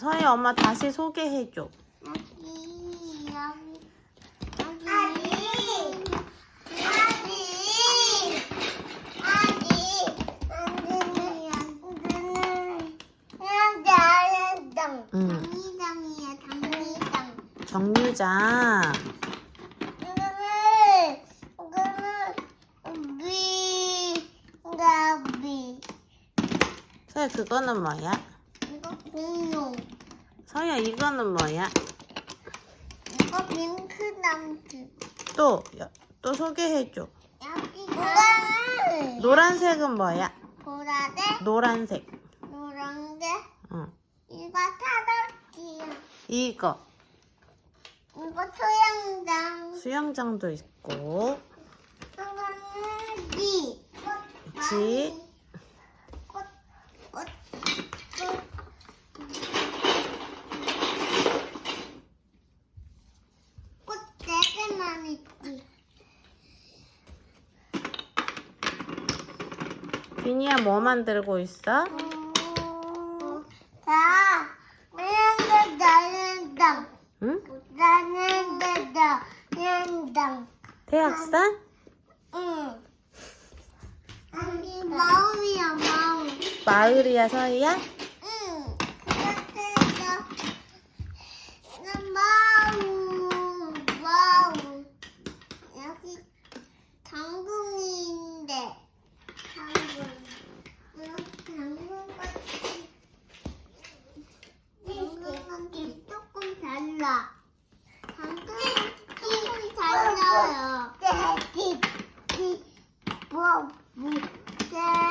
서희 엄마 다시 소개해줘. 여기 여기 여기 아기 아기 아기 안드는 양자양당 응. 당리당이야 당리당 정류장. 이거는 이거는 비 가비 서희 그거는 뭐야? 공룡 서희야 이거는 뭐야? 이거 핑크남트 또, 여- 또 소개해줘. 여기가 노란색은 뭐야? 보라색 노란색. 노란색 응. 이거 타덕지야 이거. 이거 소양장 수영장도 있고. 이거는 비 지. 꽃, 꽃, 꽃. 꽃 되게 많이 있지. 비니야 뭐 만들고 있어? 음, 자, 나는 나는 당, 응? 나는 나다, 나는당. 태학산? 응. 아니 마음이야 마음. 마을이야 서희야? 방금 잘 나와요. 네, 띠띠띠 뭐 무대.